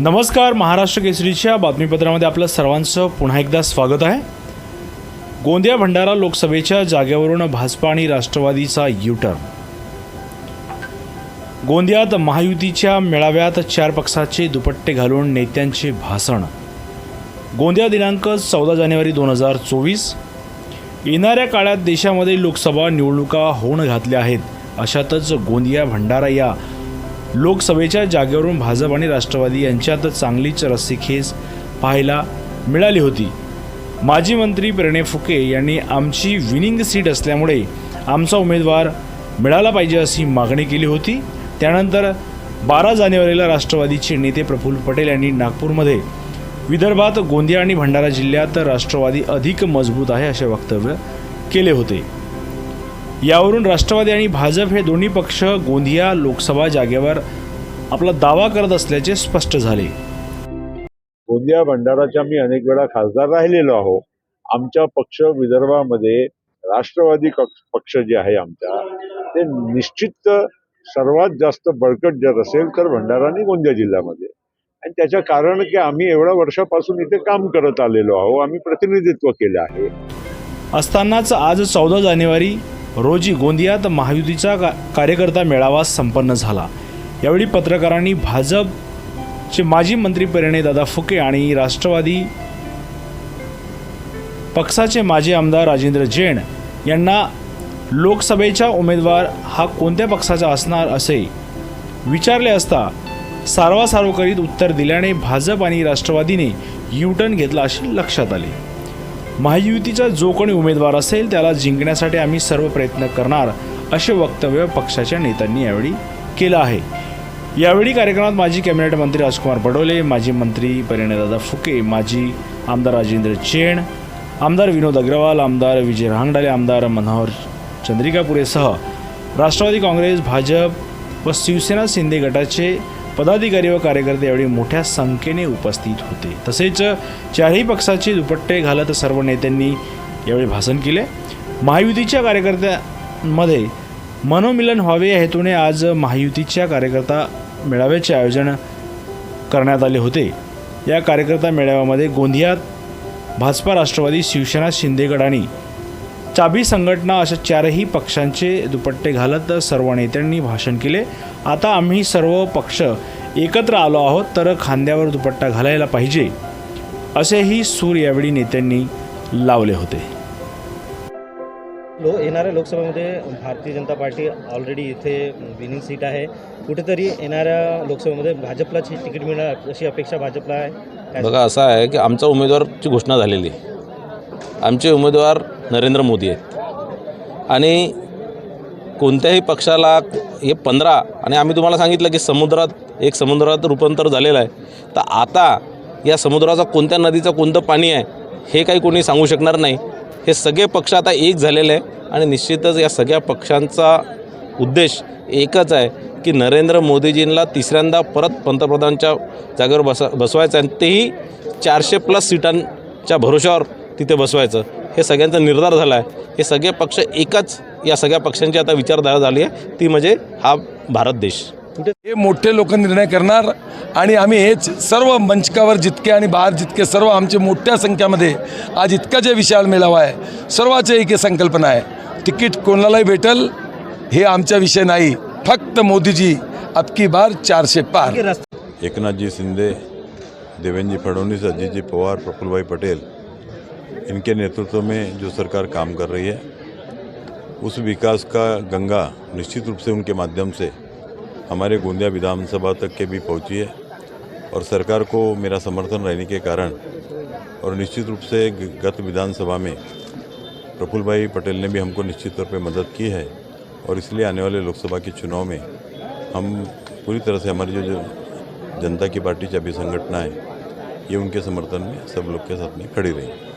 नमस्कार महाराष्ट्र केसरीच्या बातमीपत्रामध्ये आपलं सर्वांचं पुन्हा एकदा स्वागत आहे. गोंदिया भंडारा लोकसभेच्या जागेवरून भाजपा आणि राष्ट्रवादीचा युटर्न गोंदियात महायुतीच्या मेळाव्यात चार पक्षाचे दुपट्टे घालून नेत्यांचे भाषण. गोंदिया दिनांक चौदा जानेवारी दोन हजार चोवीस. येणाऱ्या काळात देशामध्ये लोकसभा निवडणुका होऊन घातल्या आहेत अशातच गोंदिया भंडारा या लोकसभेच्या जागेवरून भाजप आणि राष्ट्रवादी यांच्यात चांगलीच रस्सीखेच पाहायला मिळाली होती. माजी मंत्री प्रणय फुके यांनी आमची विनिंग सीट असल्यामुळे आमचा उमेदवार मिळाला पाहिजे अशी मागणी केली होती. त्यानंतर बारा जानेवारीला राष्ट्रवादीचे नेते प्रफुल्ल पटेल यांनी नागपूरमध्ये विदर्भात गोंदिया आणि भंडारा जिल्ह्यात राष्ट्रवादी अधिक मजबूत आहे असे वक्तव्य केले होते. यावरून राष्ट्रवादी आणि भाजप हे दोन्ही पक्ष गोंदिया लोकसभा जागेवर आपला दावा करत असल्याचे स्पष्ट झाले. गोंदिया भंडाराच्या मी अनेक वेळा खासदार राहिलेलो आहो. आमचा पक्ष विदर्भामध्ये राष्ट्रवादी पक्ष जे आहे आमचा ते निश्चित सर्वात जास्त बळकट जर असेल तर भंडारा आणि गोंदिया जिल्ह्यामध्ये. आणि त्याचं कारण की आम्ही एवढ्या वर्षापासून इथे काम करत आलेलो आहो. आम्ही प्रतिनिधित्व केलं आहे. असतानाच आज चौदा जानेवारी रोजी गोंदियात महायुतीचा का कार्यकर्ता मेळावा संपन्न झाला. यावेळी पत्रकारांनी भाजपचे माजी मंत्री परिणयदादा फुके आणि राष्ट्रवादी पक्षाचे माजी आमदार राजेंद्र जैन यांना लोकसभेचा उमेदवार हा कोणत्या पक्षाचा असणार असे विचारले असता सारवासारव करीत उत्तर दिल्याने भाजप आणि राष्ट्रवादीने युटर्न घेतला असे लक्षात आले. महायुतीचा जो कोणी उमेदवार असेल त्याला जिंकण्यासाठी आम्ही सर्व प्रयत्न करणार असे वक्तव्य पक्षाच्या नेत्यांनी यावेळी केलं आहे. यावेळी कार्यक्रमात माजी कॅबिनेट मंत्री राजकुमार बडोले माजी मंत्री परिणयदादा फुके माजी आमदार राजेंद्र चेण आमदार विनोद अग्रवाल आमदार विजय रांगडाले आमदार मनोहर चंद्रिकापुरेसह राष्ट्रवादी काँग्रेस भाजप व शिवसेना शिंदे गटाचे पदाधिकारी व कार्यकर्ते यावेळी मोठ्या संख्येने उपस्थित होते. तसेच चारही पक्षाचे दुपट्टे घालत सर्व नेत्यांनी यावेळी भाषण केले. महायुतीच्या कार्यकर्त्यांमध्ये मनोमिलन व्हावे या हेतूने आज महायुतीच्या कार्यकर्ता मेळाव्याचे आयोजन करण्यात आले होते. या कार्यकर्ता मेळाव्यामध्ये गोंदियात भाजपा राष्ट्रवादी शिवसेना शिंदेगड आणि चाबी संघटना अशा चारही पक्षांचे दुपट्टे घालत सर्व नेत्यांनी भाषण केले. आता आम्ही सर्व पक्ष एकत्र आलो आहोत तर खांद्यावर दुपट्टा घालायला पाहिजे असेही सूर यावेळी नेत्यांनी लावले होते. लो येणाऱ्या लोकसभेमध्ये भारतीय जनता पार्टी ऑलरेडी इथे विनिंग सीट आहे. कुठेतरी येणाऱ्या लोकसभेमध्ये भाजपलाच ही तिकीट मिळणार अशी अपेक्षा भाजपला आहे. बघा असं आहे की आमचा उमेदवारची घोषणा झालेली आहे. आमचे उमेदवार नरेंद्र मोदी आहेत. आणि कोणत्याही पक्षाला हे पंधरा आणि आम्ही तुम्हाला सांगितलं की समुद्रात एक समुद्रात रूपांतर झालेलं आहे. तर आता या समुद्राचा कोणत्या नदीचं कोणतं पाणी आहे हे काही कोणी सांगू शकणार नाही. हे सगळे पक्ष आता एक झालेले आहे आणि निश्चितच या सगळ्या पक्षांचा उद्देश एकच आहे की नरेंद्र मोदीजींना तिसऱ्यांदा परत पंतप्रधानच्या जागेवर बसा बसवायचं आणि तेही चारशे प्लस सीटांच्या भरोशावर तिथे बसवायचं. हे सगळ्यांचा निर्धार झाला आहे. हे सगळे पक्ष एकच या सगळ्या पक्षांची आता विचारधारा झाली आहे. ती म्हणजे हा भारत देश. हे मोठे लोक निर्णय करणार आणि आम्ही हेच सर्व मंचकावर जितके आणि बाहेर जितके सर्व आमचे मोठ्या संख्यामध्ये आज इतका जे विशाल मेळावा आहे सर्वाचे एक संकल्पना आहे. तिकीट कोणालाही भेटल हे आमचा विषय नाही. फक्त मोदीजी अबकी बार चारशे पार. एकनाथ जी शिंदे देवेंद्र फडणवीस अजीत जी पवार प्रफुल्ल भाई पटेल. इनके नेतृत्व में जो सरकार काम कर रही है उस विकास का गंगा निश्चित रूप से उनके माध्यम से हमारे गोंदिया विधानसभा तक के भी पहुँची है और सरकार को मेरा समर्थन रहने के कारण और निश्चित रूप से गत विधानसभा में प्रफुल्ल भाई पटेल ने भी हमको निश्चित तौर पे मदद की है और इसलिए आने वाले लोकसभा के चुनाव में हम पूरी तरह से हमारी जो, जो जनता की पार्टी चाबी संगठना है ये उनके समर्थन में सब लोग के साथ में खड़ी रही।